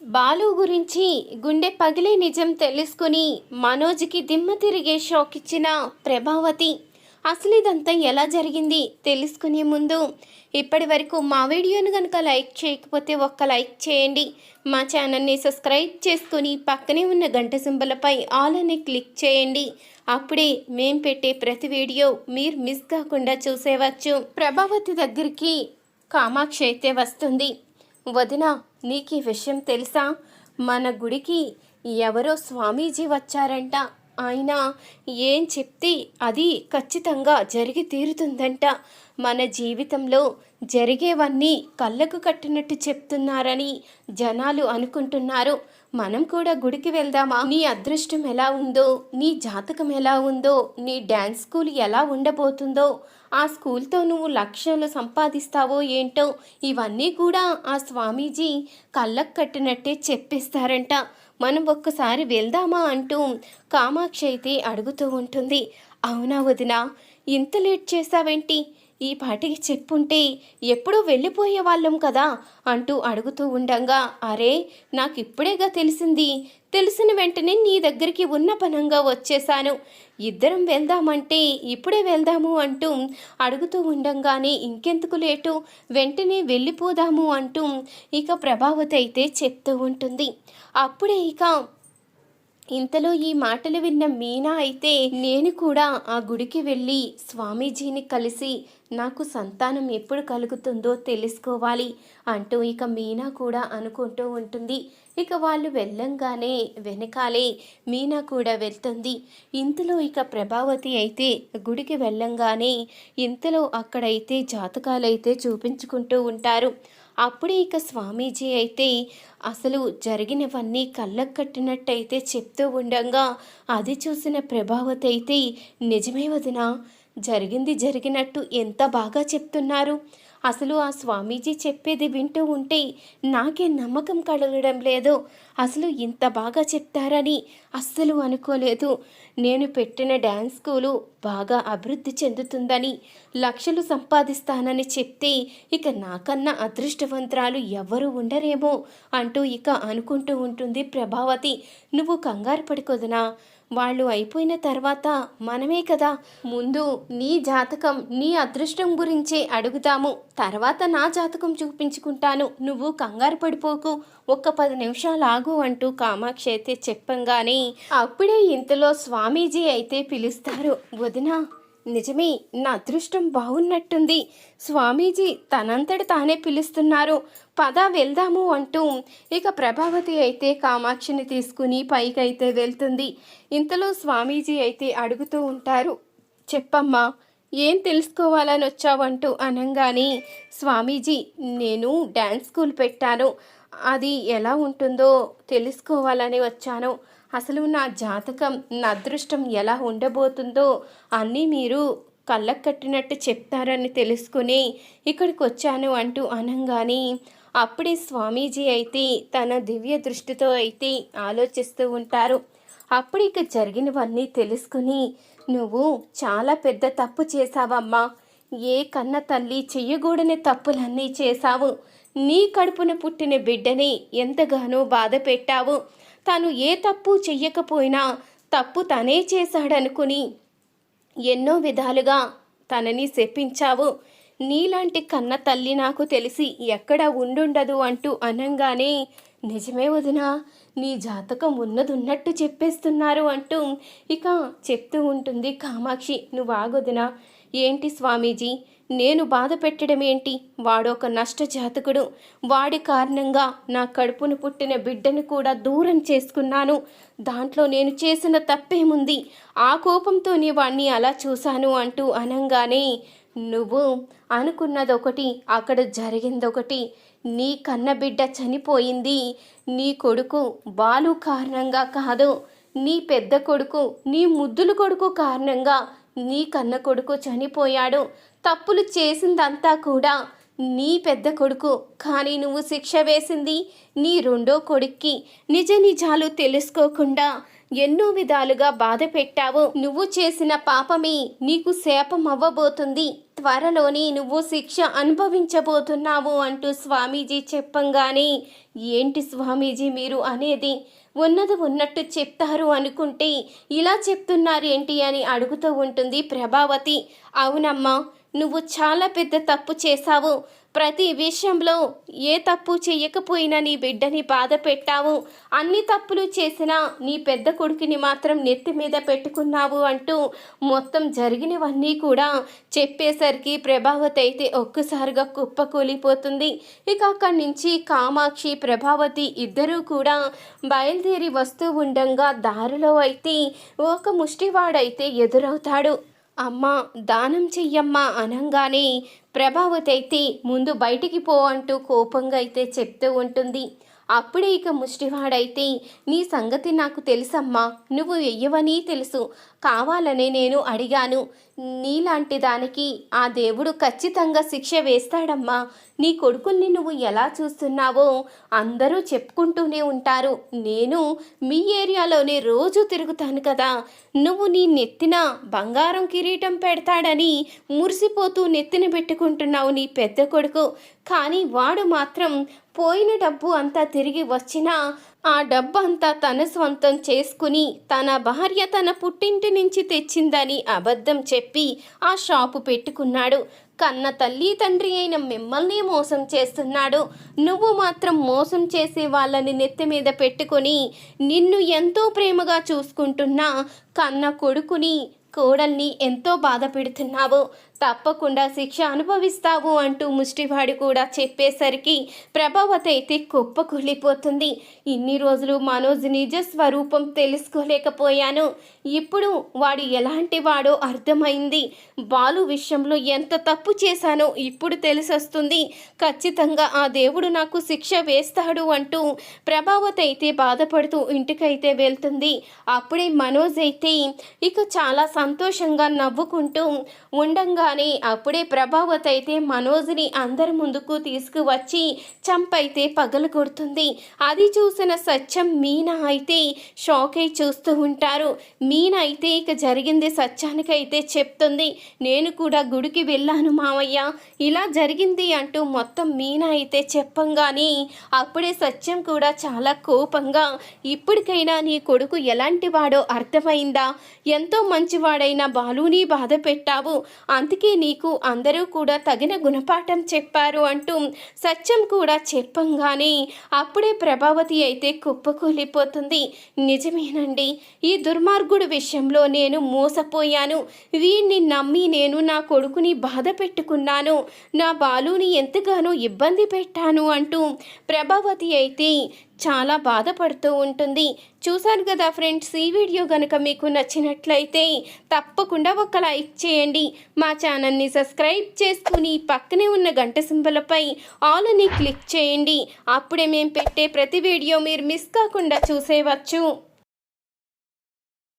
బాలు గురించి గుండె పగిలే నిజం తెలుసుకుని మనోజ్కి దిమ్మ తిరిగే షాక్ ఇచ్చిన ప్రభావతి. అసలు ఇదంతా ఎలా జరిగింది తెలుసుకునే ముందు ఇప్పటి వరకు మా వీడియోను కనుక లైక్ చేయకపోతే ఒక్క లైక్ చేయండి. మా ఛానల్ని సబ్స్క్రైబ్ చేసుకుని పక్కనే ఉన్న గంట సింబలపై ఆల్ అని క్లిక్ చేయండి. అప్పుడే మేం పెట్టే ప్రతి వీడియో మీరు మిస్ కాకుండా చూసేవచ్చు. ప్రభావతి దగ్గరికి కామాక్షి అయితే వస్తుంది. వదిన నీకు ఈ విషయం తెలుసా? మన గుడికి ఎవరో స్వామీజీ వచ్చారంట. ఆయన ఏం చెప్తే అది ఖచ్చితంగా జరిగి తీరుతుందంట. మన జీవితంలో జరిగేవన్నీ కళ్ళకు కట్టినట్టు చెప్తున్నారని జనాలు అనుకుంటున్నారు. మనం కూడా గుడికి వెళ్దామా? నీ అదృష్టం ఎలా ఉందో నీ జాతకం ఎలా ఉందో నీ డ్యాన్స్ స్కూల్ ఎలా ఉండబోతుందో ఆ స్కూల్తో నువ్వు లక్ష్యాలు సంపాదిస్తావో ఏంటో ఇవన్నీ కూడా ఆ స్వామీజీ కళ్ళకు కట్టినట్టే చెప్పిస్తారంట. మనం ఒక్కసారి వెళ్దామా అంటూ కామాక్షి అయితే అడుగుతూ ఉంటుంది. అవునా వదినా ఇంత లేట్ చేసావేంటి ఈ పాటికి చెప్పుంటే ఎప్పుడూ వెళ్ళిపోయే వాళ్ళం కదా అంటూ అడుగుతూ ఉండంగా అరే నాకు ఇప్పుడేగా తెలిసింది? తెలిసిన వెంటనే నీ దగ్గరికి ఉన్న పనంగా వచ్చేసాను ఇద్దరం వెళ్దామంటే ఇప్పుడే వెళ్దాము అంటూ అడుగుతూ ఉండంగానే ఇంకెందుకు లేటు? వెంటనే వెళ్ళిపోదాము అంటూ ఇక ప్రభావతి అయితే చెప్తూ ఉంటుంది. అప్పుడే ఇక ఇంతలో ఈ మాటలు విన్న మీనా అయితే నేను కూడా ఆ గుడికి వెళ్ళి స్వామీజీని కలిసి నాకు సంతానం ఎప్పుడు కలుగుతుందో తెలుసుకోవాలి అంటూ ఇక మీనా కూడా అనుకుంటూ ఉంటుంది. ఇక వాళ్ళు వెళ్ళంగానే వెనకాలే మీనా కూడా వెళ్తుంది. ఇంతలో ఇక ప్రభావతి అయితే గుడికి వెళ్ళంగానే ఇంతలో అక్కడైతే జాతకాలైతే చూపించుకుంటూ ఉంటారు. అప్పుడే ఇక స్వామీజీ అయితే అసలు జరిగినవన్నీ కళ్ళకు కట్టినట్టయితే చెప్తూ ఉండగా అది చూసిన ప్రభావతి అయితే నిజమే వదినా జరిగింది జరిగినట్టు ఎంత బాగా చెప్తున్నారు? అసలు ఆ స్వామీజీ చెప్పేది వింటూ ఉంటే నాకే నమ్మకం కలగడం లేదు. అసలు ఇంత బాగా చెప్తారని అస్సలు అనుకోలేదు. నేను పెట్టిన డ్యాన్స్ స్కూలు బాగా అభివృద్ధి చెందుతుందని లక్షలు సంపాదిస్తానని చెప్తే ఇక నాకన్నా అదృష్టవంతరాలు ఎవరు ఉండరేమో అంటూ ఇక అనుకుంటూ ఉంటుంది ప్రభావతి. నువ్వు కంగారు పడుకోదునా? వాళ్ళు అయిపోయిన తర్వాత మనమే కదా. ముందు నీ జాతకం నీ అదృష్టం గురించే అడుగుతాము. తర్వాత నా జాతకం చూపించుకుంటాను. నువ్వు కంగారు పడిపోకు. ఒక్క పది నిమిషాలు ఆగు అంటూ కామాక్షి అయితే చెప్పంగానే అప్పుడే ఇంతలో స్వామీజీ అయితే పిలుస్తారు. వదినా నిజమే నా అదృష్టం బాగున్నట్టుంది. స్వామీజీ తనంతట తానే పిలుస్తున్నారు. పద వెళ్దాము అంటూ ఇక ప్రభావతి అయితే కామాక్షిని తీసుకుని పైకైతే వెళ్తుంది. ఇంతలో స్వామీజీ అయితే అడుగుతూ ఉంటారు చెప్పమ్మా ఏం తెలుసుకోవాలని వచ్చావంటూ అనంగానే స్వామీజీ నేను డ్యాన్స్ స్కూల్ పెట్టాను. అది ఎలా ఉంటుందో తెలుసుకోవాలని వచ్చాను. అసలు నా జాతకం నా అదృష్టం ఎలా ఉండబోతుందో అన్నీ మీరు కళ్ళకు కట్టినట్టు చెప్తారని తెలుసుకుని ఇక్కడికి వచ్చాను అంటూ అనంగానే అప్పుడే స్వామీజీ అయితే తన దివ్య దృష్టితో అయితే ఆలోచిస్తూ ఉంటారు. అప్పుడు ఇక జరిగినవన్నీ తెలుసుకుని నువ్వు చాలా పెద్ద తప్పు చేశావమ్మా. ఏ కన్న తల్లి చెయ్యకూడని తప్పులన్నీ చేశావు. నీ కడుపున పుట్టిన బిడ్డని ఎంతగానో బాధ పెట్టావు తను ఏ తప్పు చెయ్యకపోయినా తప్పు తనే చేశాడనుకుని ఎన్నో విధాలుగా తనని శపించావు. నీలాంటి కన్న తల్లి నాకు తెలిసి ఎక్కడ ఉండుండదు అంటూ అనంగానే నిజమే వదినా నీ జాతకం ఉన్నదున్నట్టు చెప్పేస్తున్నారు అంటూ ఇక చెప్తూ ఉంటుంది కామాక్షి. నువ్వు ఆగొదినా ఏంటి స్వామీజీ నేను బాధ పెట్టడం ఏంటి? వాడొక నష్టజాతకుడు వాడి కారణంగా నా కడుపును పుట్టిన బిడ్డను కూడా దూరం చేసుకున్నాను. దాంట్లో నేను చేసిన తప్పేముంది? ఆ కోపంతోనే వాణ్ణి అలా చూశాను అంటూ అనంగానే నువ్వు అనుకున్నదొకటి అక్కడ జరిగిందొకటి. నీ కన్న బిడ్డ చనిపోయింది. నీ కొడుకు బాలు కారణంగా కాదు. నీ పెద్ద కొడుకు నీ ముద్దుల కొడుకు కారణంగా నీ కన్న కొడుకు చనిపోయాడు. తప్పులు చేసిందంతా కూడా నీ పెద్ద కొడుకు. కానీ నువ్వు శిక్ష వేసింది నీ రెండో కొడుక్కి. నిజ నిజాలు తెలుసుకోకుండా ఎన్నో విధాలుగా బాధ పెట్టావు. నువ్వు చేసిన పాపమే నీకు శాపం అవ్వబోతుంది. త్వరలోనే నువ్వు శిక్ష అనుభవించబోతున్నావు అంటూ స్వామీజీ చెప్పంగానే ఏంటి స్వామీజీ మీరు అనేది? ఉన్నది ఉన్నట్టు చెప్తారు అనుకుంటే ఇలా చెప్తున్నారేంటి? అని అడుగుతూ ఉంటుంది ప్రభావతి. అవునమ్మా నువ్వు చాలా పెద్ద తప్పు చేశావు. ప్రతి విషయంలో ఏ తప్పు చెయ్యకపోయినా నీ బిడ్డని బాధ పెట్టావు. అన్ని తప్పులు చేసినా నీ పెద్ద కొడుకుని మాత్రం నెత్తి మీద పెట్టుకున్నావు అంటూ మొత్తం జరిగినవన్నీ కూడా చెప్పేసరికి ప్రభావతి అయితే ఒక్కసారిగా కుప్పకూలిపోతుంది ఇక అక్కడి నుంచి కామాక్షి ప్రభావతి ఇద్దరూ కూడా బయలుదేరి వస్తూ ఉండంగా దారిలో అయితే ఒక ముష్టివాడైతే ఎదురవుతాడు. అమ్మా దానం చెయ్యమ్మా అనంగానే ప్రభావతి అయితే ముందు బయటికి పో అంటూ కోపంగా అయితే చెప్తూ ఉంటుంది. అప్పుడే ఇక ముష్టివాడైతే నీ సంగతి నాకు తెలుసమ్మా నువ్వు వెయ్యవని తెలుసు. కావాలనే నేను అడిగాను. నీలాంటి దానికి ఆ దేవుడు ఖచ్చితంగా శిక్ష వేస్తాడమ్మా. నీ కొడుకుల్ని నువ్వు ఎలా చూస్తున్నావో అందరూ చెప్పుకుంటూనే ఉంటారు. నేను మీ ఏరియాలోనే రోజు తిరుగుతాను కదా. నువ్వు నీ నెత్తిన బంగారం కిరీటం పెడతాడని మురిసిపోతూ నెత్తిన పెట్టుకుంటున్నావు నీ పెద్ద కొడుకు. కానీ వాడు మాత్రం పోయిన డబ్బు అంతా తిరిగి వచ్చినా ఆ డబ్బు అంతా తన స్వంతం చేసుకుని తన భార్య తన పుట్టింటి నుంచి తెచ్చిందని అబద్ధం చెప్పి ఆ షాపు పెట్టుకున్నాడు. కన్న తల్లి తండ్రి అయిన మిమ్మల్ని మోసం చేస్తున్నాడు. నువ్వు మాత్రం మోసం చేసే వాళ్ళని నెత్తి మీద పెట్టుకొని నిన్ను ఎంతో ప్రేమగా చూసుకుంటున్నా కన్న కొడుకుని కోడల్ని ఎంతో బాధ పెడుతున్నావు. తప్పకుండా శిక్ష అనుభవిస్తావు అంటూ ముష్టివాడు కూడా చెప్పేసరికి ప్రభావతి అయితే కుప్పకూలిపోతుంది. ఇన్ని రోజులు మనోజ్ నిజ స్వరూపం తెలుసుకోలేకపోయాను. ఇప్పుడు వాడు ఎలాంటి వాడో అర్థమైంది. బాలు విషయంలో ఎంత తప్పు చేశానో ఇప్పుడు తెలిసొస్తుంది. ఖచ్చితంగా ఆ దేవుడు నాకు శిక్ష వేస్తాడు అంటూ ప్రభావతి అయితే బాధపడుతూ ఇంటికైతే వెళ్తుంది. అప్పుడే మనోజ్ అయితే ఇక చాలా సంతోషంగా నవ్వుకుంటూ ఉండంగా కానీ అప్పుడే ప్రభావత్ అయితే మనోజ్ని అందరి ముందుకు తీసుకువచ్చి చంపైతే పగలు కొడుతుంది అది చూసిన సత్యం మీనా అయితే షాక్ అయి చూస్తూ ఉంటారు. మీనా అయితే ఇక జరిగింది సత్యానికైతే చెప్తుంది. నేను కూడా గుడికి వెళ్ళాను మావయ్య. ఇలా జరిగింది అంటూ మొత్తం మీనా అయితే చెప్పంగానే అప్పుడే సత్యం కూడా చాలా కోపంగా ఇప్పటికైనా నీ కొడుకు ఎలాంటి వాడో అర్థమైందా? ఎంతో మంచివాడైన బాలుని బాధ పెట్టావు అందుకే నీకు అందరూ కూడా తగిన గుణపాఠం చెప్పారు అంటూ సత్యం కూడా చెప్పంగానే అప్పుడే ప్రభావతి అయితే కుప్పకూలిపోతుంది. నిజమేనండి. ఈ దుర్మార్గుడు విషయంలో నేను మోసపోయాను. వీడిని నమ్మి నేను నా కొడుకుని బాధ పెట్టుకున్నాను. నా బాలుని ఎంతగానో ఇబ్బంది పెట్టాను అంటూ ప్రభావతి అయితే చాలా బాధపడుతూ ఉంటుంది. చూశారు కదా ఫ్రెండ్స్ ఈ వీడియో కనుక మీకు నచ్చినట్లయితే తప్పకుండా ఒక లైక్ చేయండి. మా ఛానల్ని సబ్స్క్రైబ్ చేసుకుని పక్కనే ఉన్న గంట సింబలపై ఆల్ అని క్లిక్ చేయండి. అప్పుడే మేము పెట్టే ప్రతి వీడియో మీరు మిస్ కాకుండా చూసేవచ్చు.